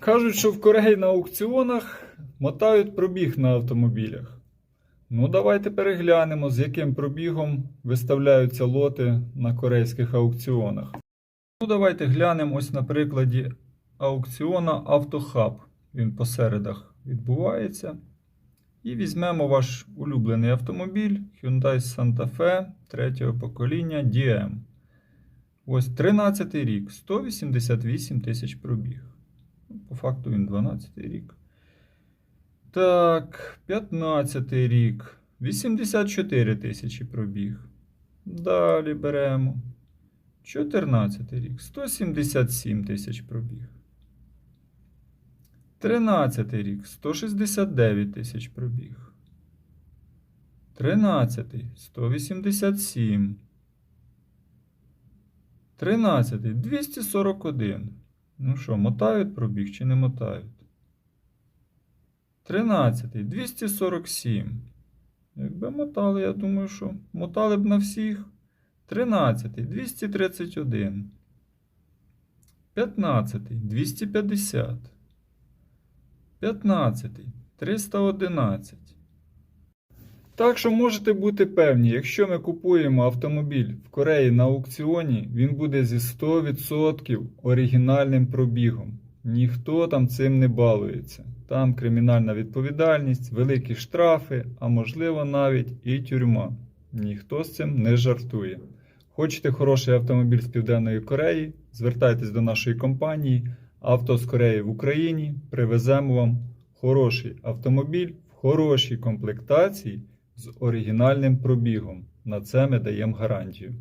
Кажуть, що в Кореї на аукціонах мотають пробіг на автомобілях. Ну, давайте переглянемо, з яким пробігом виставляються лоти на корейських аукціонах. Ну, давайте глянемо ось на прикладі аукціона Автохаб. Він по середах відбувається. І візьмемо ваш улюблений автомобіль Hyundai Santa Fe третього покоління DM. Ось 13 рік, 188 тисяч пробіг. По факту він 12 рік. Так, 15 рік, 84 тисячі пробіг. Далі беремо. 14 рік, 177 тисяч пробіг. 13 рік, 169 тисяч пробіг. 13, 187. 13, 241. Ну що, мотають пробіг чи не мотають? 13, 247. Якби мотали, я думаю, що мотали б на всіх. 13, 231. 15, 250. 15, 311. Так що можете бути певні, якщо ми купуємо автомобіль в Кореї на аукціоні, він буде зі 100% оригінальним пробігом. Ніхто там цим не балується. Там кримінальна відповідальність, великі штрафи, а можливо навіть і тюрма. Ніхто з цим не жартує. Хочете хороший автомобіль з Південної Кореї? Звертайтесь до нашої компанії Авто з Кореї в Україні. Привеземо вам хороший автомобіль в хорошій комплектації з оригінальним пробігом. На це ми даємо гарантію.